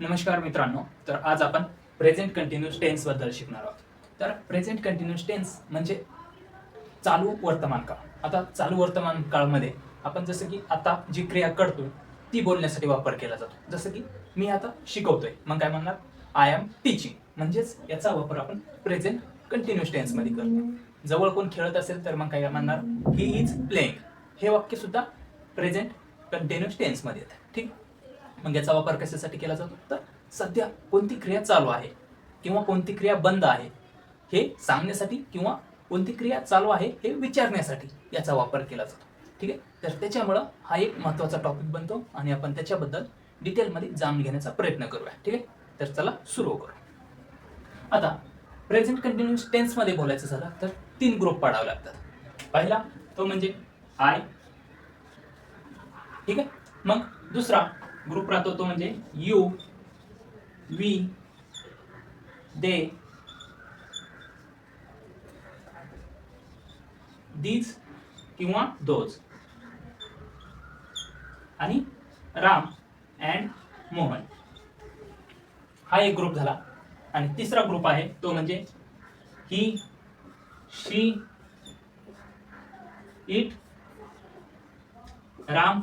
नमस्कार मित्रांनो तर आज आपण प्रेझेंट कंटिन्युअस टेन्सबद्दल शिकणार आहोत. तर प्रेझेंट कंटिन्युअस टेन्स म्हणजे चालू वर्तमान काळ. आता चालू वर्तमान काळामध्ये आपण जसं की आता जी क्रिया करतो ती बोलण्यासाठी वापर केला जातो. जसं की मी आता शिकवतोय. मग काय म्हणणार? आय एम टीचिंग म्हणजेच याचा वापर आपण प्रेझेंट कंटिन्युअस टेन्समध्ये करतो जवळ कोण खेळत असेल तर मग काय म्हणणार? ही इज प्लेइंग हे वाक्य सुद्धा प्रेझेंट कंटिन्युअस टेन्समध्ये येतं. ठीक? मग याचा वापर कशासाठी केला जातो? तर सध्या कोणती क्रिया चालू आहे किंवा कोणती क्रिया बंद आहे हे सांगण्यासाठी किंवा कोणती क्रिया चालू आहे हे विचारण्यासाठी याचा वापर केला जातो. ठीक आहे? तर त्याच्यामुळं हा एक महत्त्वाचा टॉपिक बनतो आणि आपण त्याच्याबद्दल डिटेलमध्ये जाणून घेण्याचा प्रयत्न करूया. ठीक आहे? तर चला सुरू करू आता प्रेझेंट कंटिन्युअस टेन्समध्ये बोलायचं झालं तर तीन ग्रुप पाडावे लागतात. पहिला तो म्हणजे आय ठीक आहे? मग दुसरा ग्रुप राहतो तो म्हणजे यू वी दे. दीज किंवा दोज. आणि राम अँड मोहन. हा एक ग्रुप झाला. आणि तिसरा ग्रुप आहे तो म्हणजे ही शी इट राम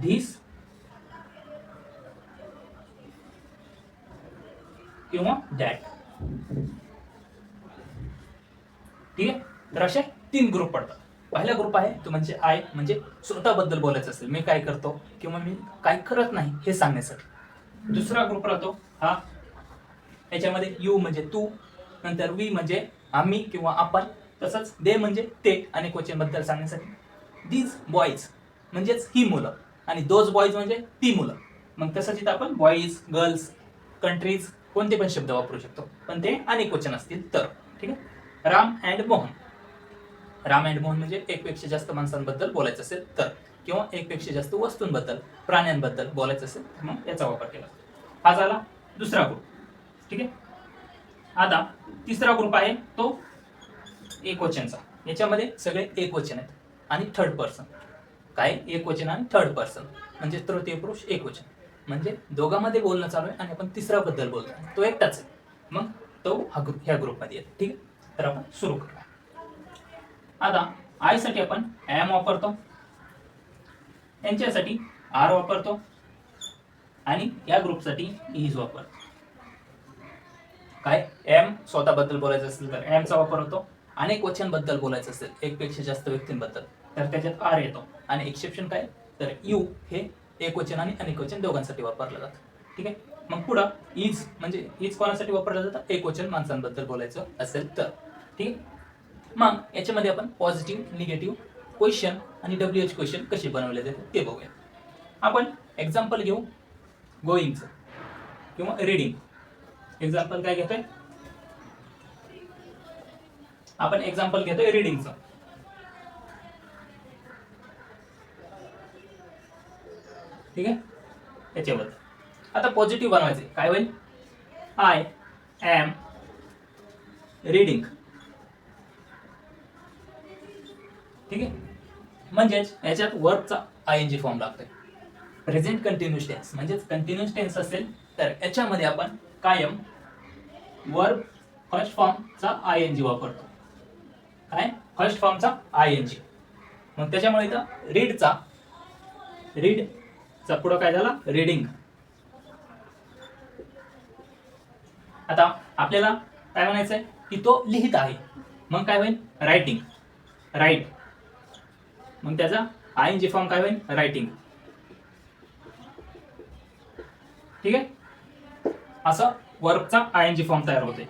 धीस किंवा दॅट ठीक आहे? तर असे तीन ग्रुप पडतात. पहिला ग्रुप आहे तो म्हणजे आय म्हणजे स्वतःबद्दल बोलायचं असेल. मी काय करतो किंवा मी काय करत नाही हे सांगण्यासाठी. दुसरा ग्रुप राहतो हा याच्यामध्ये यू म्हणजे तू नंतर वी म्हणजे आम्ही किंवा आपण. तसंच दे म्हणजे ते अनेकबद्दल सांगण्यासाठी. दीज बॉईज म्हणजेच ही मुलं. आणि दोज बॉईज म्हणजे ती मुलं. मग तसंच इथं आपण बॉईज गर्ल्स कंट्रीज कोणते पण शब्द वापरू शकतो. पण ते अनेक वचन असतील तर. ठीक आहे? राम अँड मोहन. राम अँड मोहन म्हणजे एकपेक्षा जास्त माणसांबद्दल बोलायचं असेल तर. किंवा एकपेक्षा जास्त वस्तूंबद्दल प्राण्यांबद्दल बोलायचं असेल तर मग याचा वापर केला. हा झाला दुसरा ग्रुप ठीक आहे? आता तिसरा ग्रुप आहे तो एकवचनचा याच्यामध्ये सगळे एकवचन आहेत. आणि थर्ड पर्सन काय? एकवचन आणि थर्ड पर्सन म्हणजे तृतीय पुरुष एकवचन म्हणजे दोघांमध्ये बोलणं चालू आहे आणि आपण तिसऱ्या बद्दल बोलतो तो एकटाच आहे. मग तो हा ग्रुप ह्या ग्रुपमध्ये येतो. ठीक आहे? तर आपण सुरू करूया. आता आयसाठी आपण एम वापरतो. यांच्यासाठी आर वापरतो. आणि या ग्रुपसाठी इज वापरतो. काय? एम स्वतःबद्दल बोलायचं असेल तर एमचा वापर होतो. अनेक वचनबद्दल बोलायचं असेल एकपेक्षा जास्त व्यक्तींबद्दल. तर त्याच्यात आर येतो. आणि एक्सेप्शन काय? तर यू हे एक वचन आणि अनेक वचन दोघांसाठी वापरलं जातं. ठीक आहे? मग पुढं इज म्हणजे इज कोणासाठी वापरलं जातं? एक वचन माणसांबद्दल बोलायचं असेल तर. ठीक आहे? मग याच्यामध्ये आपण पॉझिटिव्ह निगेटिव्ह क्वेश्चन आणि डब्ल्यू एच क्वेश्चन कसे बनवले जाते ते बघूया. आपण एक्झाम्पल घेऊ. गोईंगचं किंवा रीडिंग एक्झाम्पल काय घेतोय? आपण एक्झाम्पल घेतोय रीडिंगचं ठीक आहे? याच्याबद्दल आता पॉझिटिव्ह बनवायचे. काय होईल? आय एम रीडिंग ठीक आहे? म्हणजेच याच्यात वर्कचा आय एन जी फॉर्म लागतोय. प्रेझेंट कंटिन्युअस टेन्स म्हणजेच कंटिन्युअस टेन्स असेल तर याच्यामध्ये आपण कायम वर्ब फर्स्ट फॉर्मचा आय एन जी वापरतो. काय? फर्स्ट फॉर्मचा आय एन जी मग त्याच्यामुळे इथं रीडचा रीड रीडचा पुढं काय झाला? रीडिंग आता आपल्याला काय म्हणायचंय? की तो लिहित आहे. मग काय होईल? रायटिंग राईट मग त्याचा आय एन जी फॉर्म काय होईल? रायटिंग ठीक आहे? असं वर्कचा आय एन जी फॉर्म तयार होते.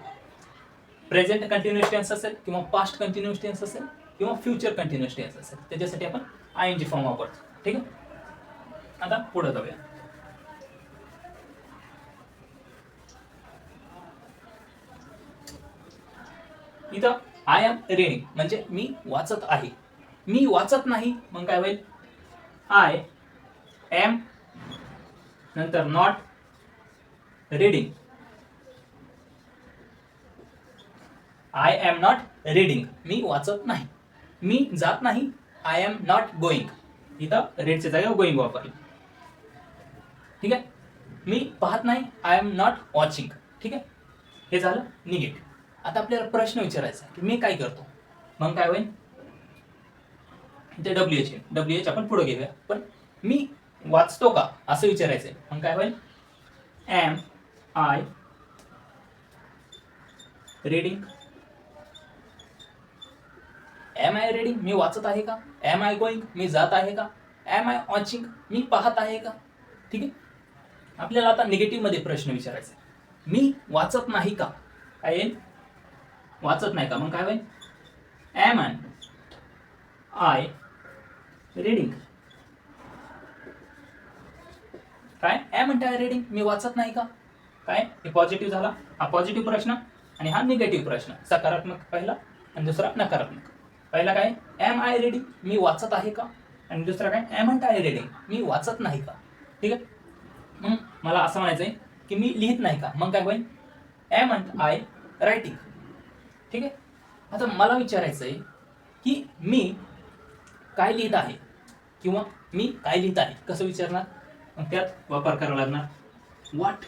प्रेझेंट कंटिन्युअस टेन्स असेल किंवा पास्ट कंटिन्युअस टेन्स असेल किंवा फ्युचर कंटिन्युअस टेन्स असेल. त्याच्यासाठी आपण आय एन जी फॉर्म वापरतो. ठीक आहे? आता पुढे जाऊया. इथं आय एम रीडिंग म्हणजे मी वाचत आहे. मी वाचत नाही मग काय होईल? आय एम नंतर not reading I am not reading मी वाचत नाही. मी जात नाही. आय एम नॉट गोईंग इथं रेडच्या जागेवर गोईंग वापरली. ठीक आहे? मी पाहत नाही आय एम नॉट वॉचिंग ठीक आहे? हे झालं निगेटिव्ह. आता आपल्याला प्रश्न विचारायचा आहे की मी काय करतो? मग काय होईल? ते डब्ल्यू एच डब्ल्यू एच आपण पुढे घेऊया. पण मी वाचतो का? असं विचारायचंय. मग काय होईल? Am I reading am I reading मी वाचत आहे का? एम आय गोईंग मी जात आहे का? एम आय वॉचिंग मी पाहत आहे का? ठीक आहे? आपल्याला आता निगेटिव्हमध्ये प्रश्न विचारायचा आहे. मी वाचत नाही का? काय येईल वाचत नाही का? मग काय होईल? ॲम अँड आय रीडिंग काय? एम अँड आय रीडिंग मी वाचत नाही का? काय? हे पॉझिटिव्ह झाला. हा पॉझिटिव्ह प्रश्न आणि हा निगेटिव्ह प्रश्न. सकारात्मक पहिला आणि दुसरा नकारात्मक. पहिला काय? एम आय रीडिंग मी वाचत आहे का? आणि दुसरा काय? एम अँड आय रीडिंग मी वाचत नाही का? ठीक आहे? मग मला असं म्हणायचं आहे की मी लिहित नाही का? मग काय होईल? एम अँड आय रायटिंग ठीक आहे? आता मला विचारायचं आहे की मी काय लिहित आहे? किंवा मी काय लिहित आहे? कसं विचारणार? मग त्यात वापर करावा लागणार. What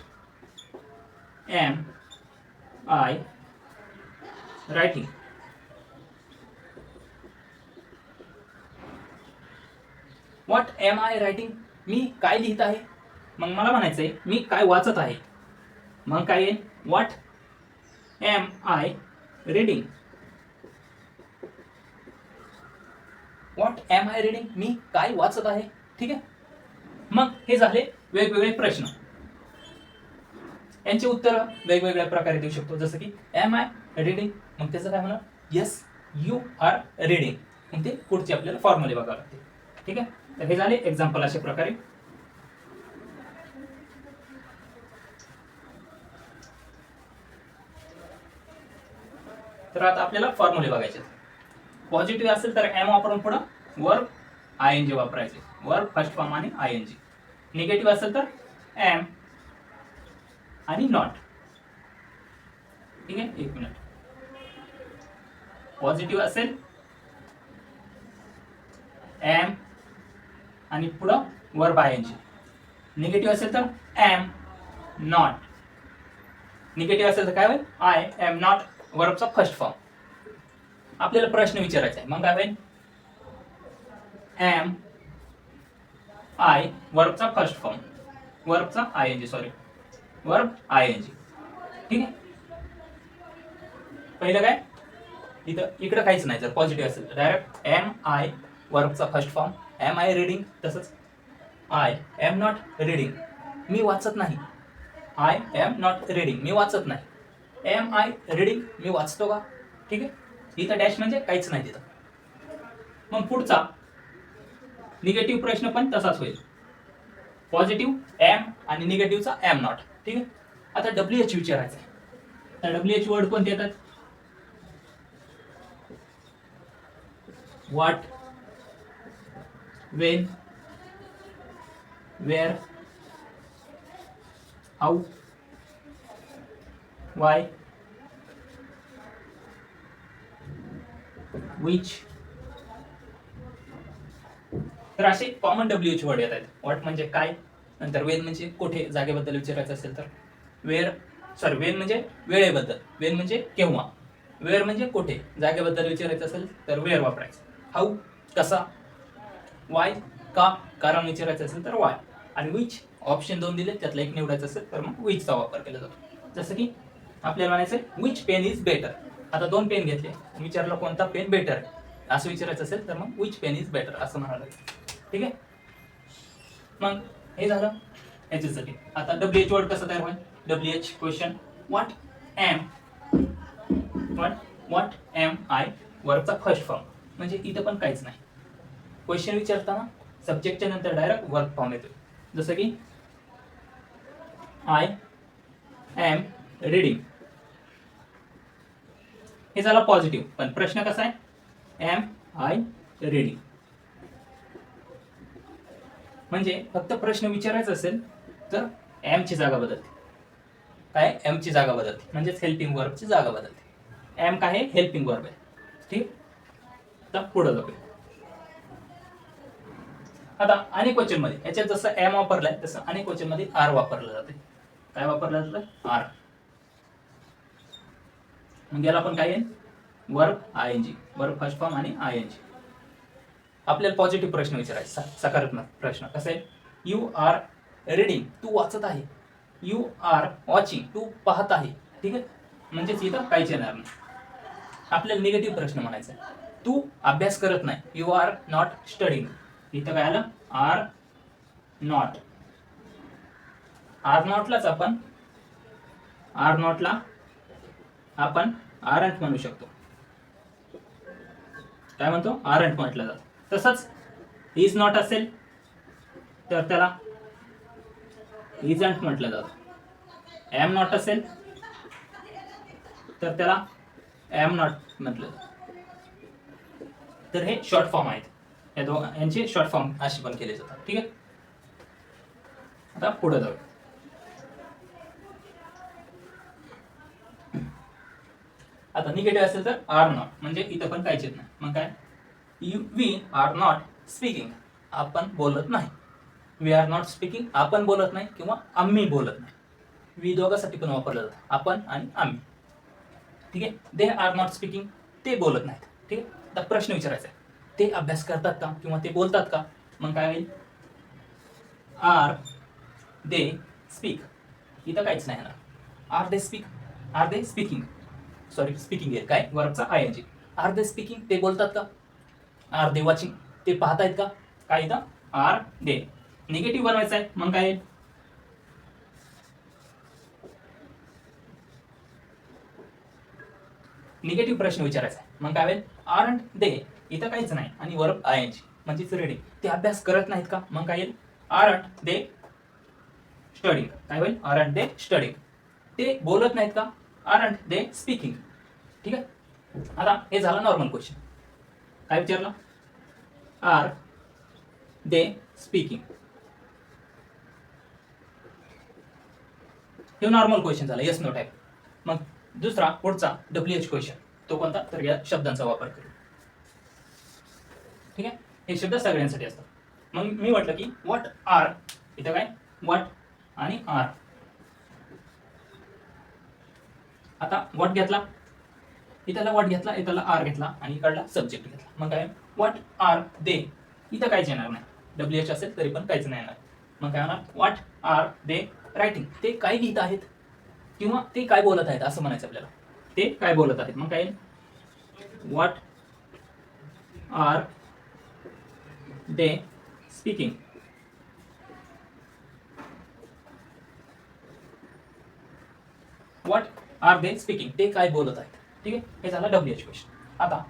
am I writing what am I writing मी काय लिहित आहे? मग मला म्हणायचं आहे मी काय वाचत आहे? मग काय आहे? What am I reading what am I reading मी काय वाचत आहे? ठीक आहे? मग हे झाले वेगवेगळे प्रश्न. यांची उत्तर वेगवेगळ्या प्रकारे देऊ शकतो. जसं की एम आय रीडिंग मग त्याचं काय म्हणा येस यू आर रीडिंग मग ते पुढचे आपल्याला फॉर्म्युले बघावं लागते ठीक आहे? तर हे झाले एक्झाम्पल अशा प्रकारे. तर आता आपल्याला फॉर्म्युले बघायचे पॉझिटिव्ह असेल तर एम वापरून पुढं वर्ब आय एन जी वापरायचे. वर्ब फर्स्ट फॉर्म आणि आय एन जी निगेटिव्ह असेल तर एम आणि नॉट ठीक आहे? एक मिनिट पॉझिटिव्ह असेल एम आणि पुढं verb I N G negative असेल तर एम नॉट निगेटिव्ह असेल तर काय होईल? आय एम नॉट वर्बचा फर्स्ट फॉर्म आपल्याला प्रश्न विचारायचा आहे. मग काय होईल? एम आय वर्बचा first form वर्बचा I N G sorry verb I N G ठीक आहे? पहिलं काय? इथं इकडं काहीच नाही. जर पॉझिटिव्ह असेल direct am I वर्बचा first form am I reading तसंच. आय एम नॉट रीडिंग मी वाचत नाही. आय एम नॉट रीडिंग मी वाचत नाही. एम आय रीडिंग मी वाचतो का? ठीक आहे? इथं डॅश म्हणजे काहीच नाही तिथं. मग पुढचा. निगेटिव्ह प्रश्न पण तसाच होईल. पॉझिटिव्ह एम आणि निगेटिव्हचा एम नॉट ठीक आहे? आता डब्ल्यू एच विचारायचं आहे तर डब्ल्यू एच वर्ड कोणते येतात? What when where how why which तर असे कॉमन डब्ल्यू एच वर्ड येत आहेत. वॉट म्हणजे काय? नंतर वेन म्हणजे कुठे? जागेबद्दल विचारायचं असेल तर. वेर सॉरी वेन म्हणजे वेळेबद्दल. वेन म्हणजे केव्हा? वेअर म्हणजे कुठे? जागेबद्दल विचारायचं असेल तर वेअर वापरायचं. हाऊ कसा? वाय का? कारण विचारायचं असेल तर वाय आणि विच ऑप्शन दोन दिले त्यातला एक निवडायचं असेल तर मग विचचा वापर केला जातो. जसं की आपल्याला म्हणायचं विच पेन इज बेटर आता दोन पेन घेतले. विचारलं कोणता पेन बेटर? असं विचारायचं असेल तर मग विच पेन इज बेटर असं म्हणायला ठीक आहे? मग हे झालं याच्यासाठी आता डब्ल्यू एच वर्ड कसं तयार होईल? W H question what am what what am I वर्कचा first form म्हणजे इथं पण काहीच नाही. क्वेश्चन विचारताना सब्जेक्टच्या नंतर डायरेक्ट वर्क फॉर्म येतो जसं की आय एम रीडिंग हे झाला पॉझिटिव्ह पण प्रश्न कसा आहे? एम आय रीडिंग म्हणजे फक्त प्रश्न विचारायचा असेल तर एम ची जागा बदलते. काय? एम ची जागा बदलते. म्हणजेच हेल्पिंग वर्बची जागा बदलते. एम काय आहे? हेल्पिंग वर्ब आहे. ठीक? तर पुढं जाऊया. आता अनेक क्वेश्चन याच्यात जसं एम वापरलाय तसं अनेक क्वेश्चन आर वापरलं जाते. काय वापरलं जातं? आर मग याला पण काय येईल verb I N G verb first form आणि आय एन जी आपल्याला पॉझिटिव्ह प्रश्न विचारायचा. सकारात्मक प्रश्न. कसं? आहे यू आर रीडिंग तू वाचत आहे. यू आर वॉचिंग तू पाहत आहे. ठीक आहे? म्हणजेच इथं काहीच येणार नाही. आपल्याला निगेटिव्ह प्रश्न म्हणायचा तू अभ्यास करत नाही. यू आर नॉट स्टडिंग इथं काय आलं? आर नॉट आर नॉटलाच आपण. आर नॉटला आपण आरंट म्हणू शकतो. काय म्हणतो? आरंट म्हटलं जातं. तसंच इज नॉट असेल तर त्याला इजंट म्हटलं जातं. एम नॉट असेल तर त्याला एम नॉट म्हटलं जातं. तर हे शॉर्ट फॉर्म आहेत. या दोघ यांचे शॉर्ट फॉर्म असे पण केले जातात. ठीक आहे? आता पुढे जाऊ आता निगेटिव्ह असेल तर आर नॉट म्हणजे इथं पण काहीच येत नाही. मग काय? You we are not speaking आपण बोलत नाही. वी आर नॉट स्पीकिंग आपण बोलत नाही किंवा आम्ही बोलत नाही. वी दोघांसाठी पण वापरलं जातं. आपण आणि आम्ही. ठीक आहे? दे आर नॉट स्पीकिंग ते बोलत नाहीत. ठीक आहे? आता प्रश्न विचारायचा आहे. ते अभ्यास करतात का किंवा ते बोलतात का? मग काय होईल? आर दे स्पीक इथं काहीच नाही येणार. Are they speak are they speaking sorry speaking आहे. काय? वरचा I N G are they speaking ते बोलतात का? आर दे वॉचिंग ते पाहतायत का? काय इथं? आर दे निगेटिव्ह बनवायचं आहे. मग काय? येईल निगेटिव्ह प्रश्न विचारायचा आहे. मग काय होईल? आर अँड दे इथं काहीच नाही. आणि वर्ब आय एन जी म्हणजेच रेडी ते अभ्यास करत नाहीत का? मग काय येईल? आर अँड दे स्टडिंग काय होईल? आर अँड दे स्टडिंग ते बोलत नाहीत का? आर अँड दे स्पीकिंग ठीक आहे? आता हे झालं नॉर्मल क्वेश्चन काय विचारलं? आर दे स्पीकिंग हे नॉर्मल क्वेश्चन झालं. येस नो टाईप मग दुसरा पुढचा डब्ल्यू एच क्वेश्चन तो कोणता? तर या शब्दांचा वापर करू. ठीक आहे? हे शब्द सगळ्यांसाठी असतात. मग मी म्हटलं की व्हॉट आर इथं काय? व्हॉट आणि आर आता वॉट घेतला? इथला वॉट घेतला इथला आर घेतला आणि इकडला सब्जेक्ट घेतला. मग काय? वॉट आर दे इथं काहीच येणार नाही. डब्ल्यू एच असेल तरी पण काहीच नाही येणार. मग काय होणार? वॉट आर दे रायटिंग ते काय लिहित आहेत? किंवा ते काय बोलत आहेत? असं म्हणायचं आपल्याला. ते काय बोलत आहेत? मग काय? What are they speaking what are they speaking ते काय बोलत आहेत? ठीक आहे? हे झालं डब्ल्यू एच क्वेश्चन आता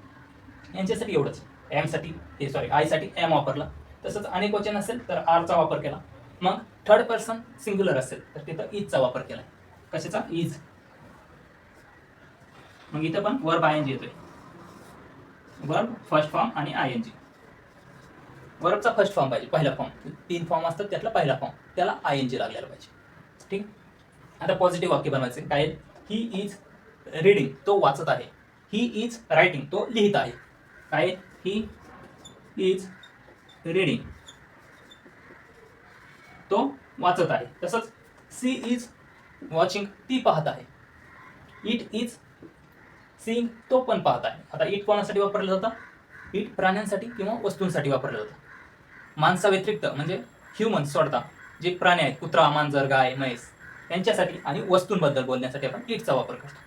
यांच्यासाठी एवढंच. एमसाठी हे सॉरी आयसाठी एम वापरला. तसंच अनेक वचन असेल तर आरचा वापर केला. मग थर्ड पर्सन सिंग्युलर असेल तर तिथं इजचा वापर केला कशाचा? इज मग इथं पण वर्ब आय एन जी येतोय. वर्ब फर्स्ट फॉर्म आणि आय एन जी वर्बचा फर्स्ट फॉर्म पाहिजे पहिला फॉर्म तीन फॉर्म असतात त्यातला पहिला फॉर्म त्याला आय एन जी लागलेला पाहिजे. ठीक? आता पॉझिटिव्ह वाक्य बनवायचे काय? ही इज रीडिंग तो वाचत आहे. ही इज रायटिंग तो लिहित आहे. काय ही इज रीडिंग तो वाचत आहे. तसंच सी इज वॉचिंग ती पाहत आहे. इट इज सीइंग तो पण पाहत आहे. आता इट कोणासाठी वापरलं जातं? इट प्राण्यांसाठी किंवा वस्तूंसाठी वापरलं जातं. माणसाव्यतिरिक्त म्हणजे ह्युमन सोडता. जे प्राणी आहेत कुत्रा मांजर गाय म्हैस यांच्यासाठी आणि वस्तूंबद्दल बोलण्यासाठी आपण इटचा वापर करतो.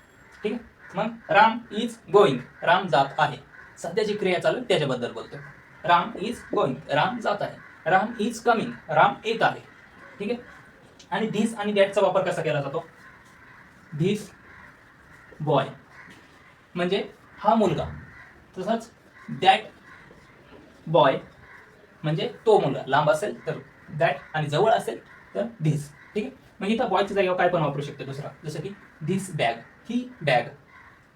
ठीक आहे? मग राम इज गोईंग राम जात आहे. सध्या जी क्रिया चालू त्याच्याबद्दल बोलतो राम इज गोईंग राम जात आहे. राम इज कमिंग राम येत आहे. ठीक आहे? आणि धिस आणि दॅटचा वापर कसा केला जातो? धीस बॉय म्हणजे हा मुलगा. तसंच दॅट बॉय म्हणजे तो मुलगा. लांब असेल तर दॅट आणि जवळ असेल तर धीस ठीक आहे? मग इथं बॉयच्या जागेवर काय पण वापरू शकतो दुसरा. जसं की धिस बॅग ही बॅग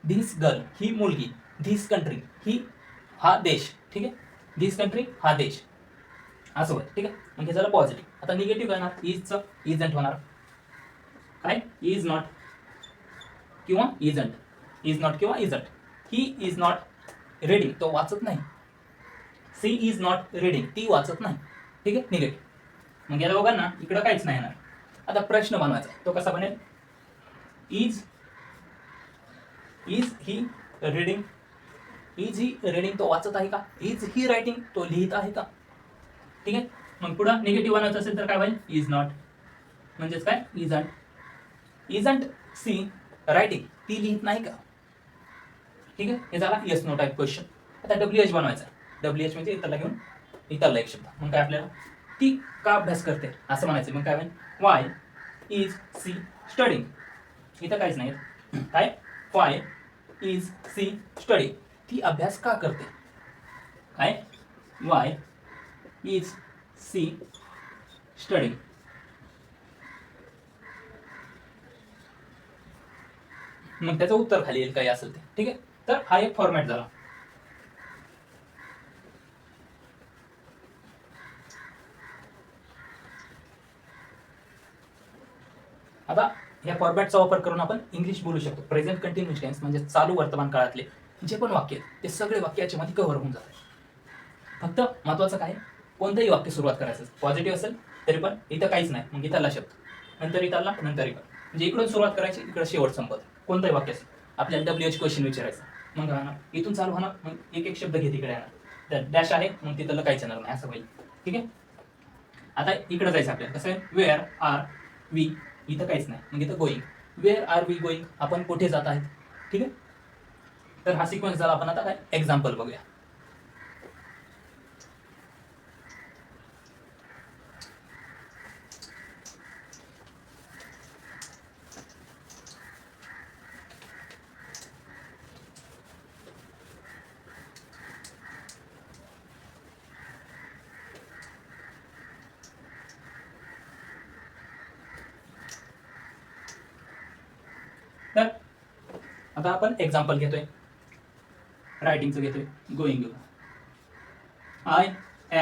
धिस गर्ल ही मुलगी धिस कंट्री ही हा देश ठीक आहे? धिस कंट्री हा देश. असं होय ठीक आहे? मग हे झालं पॉझिटिव्ह आता निगेटिव्ह काय येणार इजचं इजंट होणार. काय इज नॉट किंवा इजंट इज नॉट किंवा isn't he is not reading तो वाचत नाही. सी इज नॉट रीडिंग ती वाचत नाही. ठीक आहे? निगेटिव्ह मग बघा ना इकडं काहीच नाही येणार. आता प्रश्न बनवायचा. तो कसा बनेल? Is is he reading is he reading तो वाचत आहे का? इज ही रायटिंग तो लिहित आहे का? ठीक आहे? मग पुढं निगेटिव्ह बनवायचं असेल तर काय होईल? इज नॉट म्हणजेच काय? इजंट इजंट सी रायटिंग ती लिहित नाही का? ठीक आहे? हे झाला येस नो टाईप क्वेश्चन आता डब्ल्यू एच बनवायचा डब्ल्यू एच म्हणजे इतरला घेऊन इतरला एक शब्द. मग काय आपल्याला? ती का अभ्यास करते? असं म्हणायचं. मग काय होईल? वाय इज सी स्टडी इथं काहीच नाही. काय? वाय इज सी स्टडी ती अभ्यास का करते? काय? वाय इज सी स्टडी मग त्याचं उत्तर खाली येईल काही असेल ते. ठीक आहे? तर हा एक फॉर्मॅट झाला आता या फॉर्मॅटचा वापर करून आपण इंग्लिश बोलू शकतो. प्रेझेंट कंटिन्युअस टेन्स म्हणजे चालू वर्तमान काळातले जे पण वाक्य आहेत ते सगळे वाक्य याच्यामध्ये कव्हर होऊन जातात. फक्त महत्वाचं काय कोणतंही वाक्य सुरुवात करायचं पॉझिटिव्ह असेल तरी पण इथं काहीच नाही. मग इथला शब्द. नंतर इथला नंतर इकडं म्हणजे इकडून सुरुवात करायची इकडं शेवट संपत. कोणतंही वाक्य असेल. आपल्याला डब्ल्यू एच क्वेश्चन विचारायचं. मग राहणार. इथून चालू होणार. मग एक एक शब्द घेत इकडे येणार. तर डॅश आहे मग तिथलं काहीच येणार नाही. असं होईल. ठीक आहे? आता इकडे जायचं आपल्याला. कसं आहे? वेअर आर वी इथं काहीच नाही. मग इथं going where are we going आपण कुठे जात आहेत? ठीक आहे? तर हा सिक्वेन्स झाला. आपण आता काय? एक्झाम्पल बघूया तर आता आपण एक्झाम्पल घेतोय. रायटिंगचं घेतोय. Going I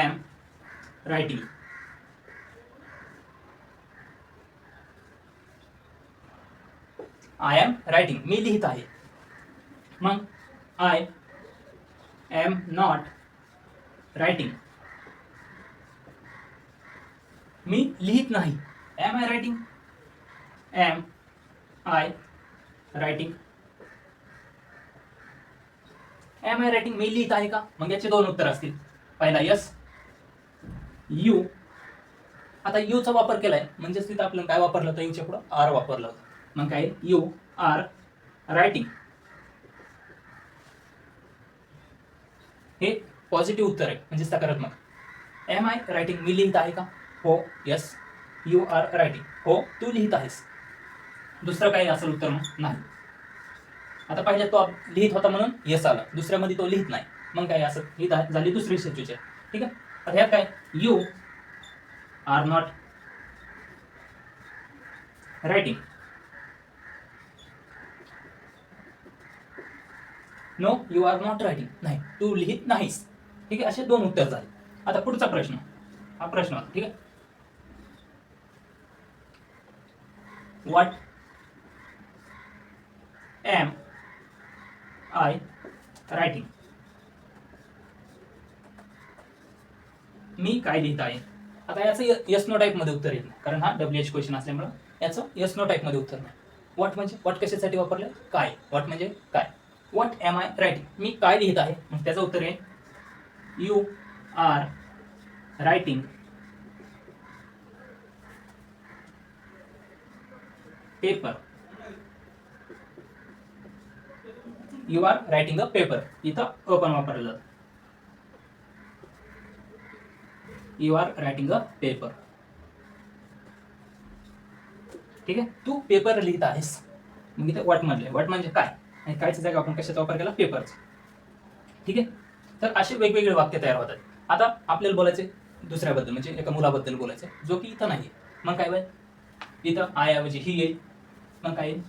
am writing I am writing मी लिहित आहे. मग आय एम नॉट रायटिंग मी लिहित नाही. Am I writing am I writing am I writing मी लिहित आहे का मग याचे दोन उत्तर असतील. पहिला यस यू आता यूचा वापर केलाय. म्हणजेच तिथं आपण काय वापरलं होतं? यूच्या पुढं आर वापरलं होतं. मग काय? यू आर रायटिंग हे पॉझिटिव्ह उत्तर आहे. म्हणजे सकारात्मक. एम आय रायटिंग मी लिहित आहे का हो यस यू आर रायटिंग हो तू लिहित आहेस. दुसरं काही असेल उत्तर मग? नाही. आता पाहिजे तो लिहित होता म्हणून यस आला. दुसऱ्यामध्ये तो लिहित नाही. मग काय असं? ही झाली दुसरी सिच्युएशन ठीक आहे? आता ह्यात काय? You are not writing no you are not writing नाही. तू लिहित नाहीस. ठीक आहे? असे दोन उत्तर झाले. आता पुढचा प्रश्न. हा प्रश्न होता. ठीक आहे? What am I writing? मी काय लिहित आहे? आता याचं यस नो टाईपमध्ये उत्तर येत नाही कारण हा डब्ल्यू एच क्वेश्चन असल्यामुळं याचं यस नो टाईपमध्ये उत्तर नाही. वॉट म्हणजे? वॉट कशासाठी वापरलं काय? वॉट म्हणजे काय? वॉट एम आय रायटिंग मी काय लिहित आहे? मग त्याचं उत्तर आहे you are writing paper you are writing a paper इथं अ पण वापरलं. जातं you are writing a paper ठीक आहे? तू पेपर लिहित आहेस. मग इथे वॉट म्हणले वॉट म्हणजे काय? आणि कायच्या जागा आपण कशाचा वापर केला? पेपरचा ठीक आहे? तर असे वेगवेगळे वाक्य तयार होतात. आता आपल्याला बोलायचे दुसऱ्याबद्दल म्हणजे एका मुलाबद्दल बोलायचं जो की इथं नाही मग काय बाय इथं आय ऐवजी ही येईल. मग काय येईल?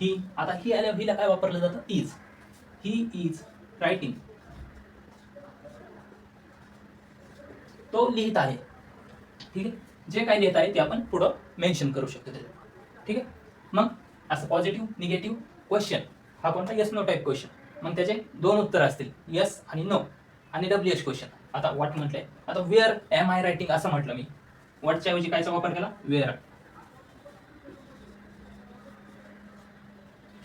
ही आता ही आल्या हिला काय वापरलं जातं? इज ही इज रायटिंग तो लिहित आहे. ठीक आहे? जे काही लिहित आहे ते आपण पुढं मेन्शन करू शकतो त्याच्यात. ठीक आहे? मग असं पॉझिटिव्ह निगेटिव्ह क्वेश्चन हा कोणता? यस नो टाईप क्वेश्चन मग त्याचे दोन उत्तर असतील. यस आणि नो आणि डब्ल्यू एच क्वेश्चन आता वॉट म्हटलंय? आता वेअर एम आय रायटिंग असं म्हटलं मी. वॉटच्या ऐवजी कायचा वापर केला? Where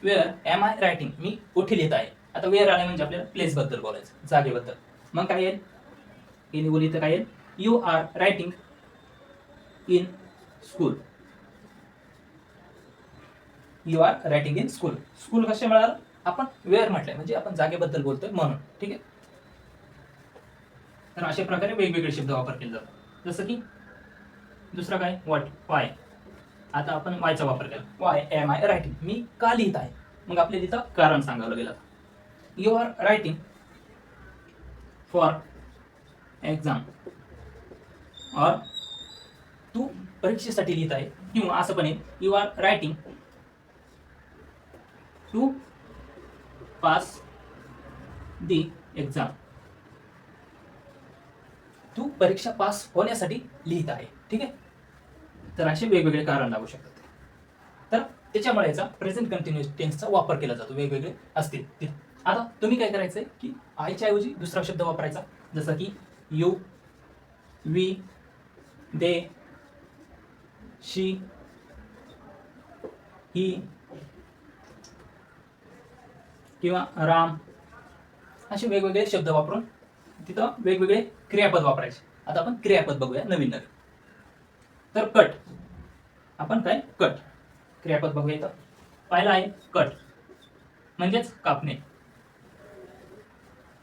where am I writing मी कुठे लिहित आहे? आता वेअर आले म्हणजे आपल्याला प्लेसबद्दल बोलायचं जागेबद्दल. मग काय येईल? इन बोली तर काय येईल? You are writing in school you are writing in school school कसे मिळालं? आपण वेअर म्हटलंय म्हणजे आपण जागेबद्दल बोलतोय म्हणून. ठीक आहे? तर अशा प्रकारे वेगवेगळे शब्द वापर केले जातात. जसं की दुसरा काय? वॉट वाय आता आपण वायचा वापर केला. वाय एम आय रायटिंग मी का लिहित आहे? मग आपल्याला तिथं कारण सांगावं गेलं you are writing for exam और तू परीक्षेसाठी लिहित आहे. किंवा असं पण you are writing to pass the exam तू परीक्षा पास होण्यासाठी लिहित आहे. ठीक आहे? तर असे वेगवेगळे कारण लागू शकतात. तर त्याच्यामुळे याचा प्रेझेंट कंटिन्युअस टेन्सचा वापर केला जातो. वेगवेगळे असतील ते. आता तुम्ही काय करायचं आहे की आयच्या ऐवजी दुसरा शब्द वापरायचा. जसं की you we they she he किंवा राम. असे वेगवेगळे शब्द वापरून तिथं वेगवेगळे क्रियापद वापरायचे. आता आपण क्रियापद बघूया नवीन नवीन. तर कट आपण काय? कट क्रियापद बघूया इथं. पहिला आहे कट म्हणजेच कापणे.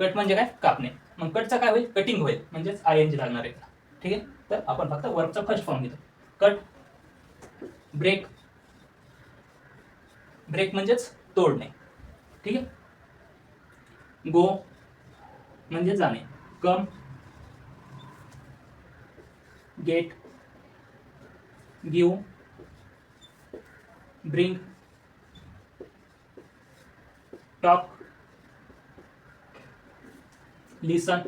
कट म्हणजे काय? कापणे. मग कटचा काय होईल? कटिंग होईल. म्हणजेच आय एन जी लागणार आहे. ठीक आहे? तर आपण फक्त वर्कचा फर्स्ट फॉर्म घेतो. कट ब्रेक ब्रेक म्हणजेच तोडणे. ठीक आहे? गो म्हणजे जाणे. Come get give bring talk listen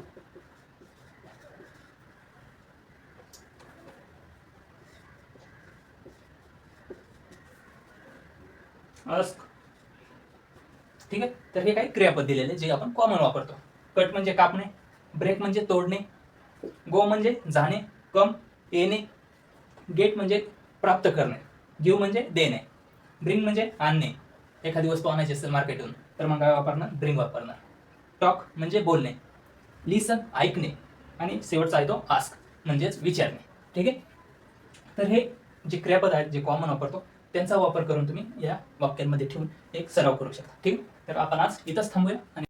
ask ठीक आहे? तर हे काही क्रियापद दिलेले जे आपण कॉमन वापरतो. कट म्हणजे कापणे ब्रेक म्हणजे तोडणे गो म्हणजे जाणे कम येणे गेट म्हणजे प्राप्त करणे घेऊ म्हणजे देणे ब्रिंग म्हणजे आणणे. एखादी वस्तू आणायची असेल मार्केटहून तर मग काय वापरणार? ब्रिंग वापरणार. टॉक म्हणजे बोलणे लिसन ऐकणे आणि शेवटचा आहे तो आस्क म्हणजेच विचारणे. ठीक आहे? तर हे जे क्रियापद आहेत जे कॉमन वापरतो त्यांचा वापर करून तुम्ही या वाक्यांमध्ये ठेवून एक सराव करू शकता. ठीक तर आपण आज इथंच थांबूया आणि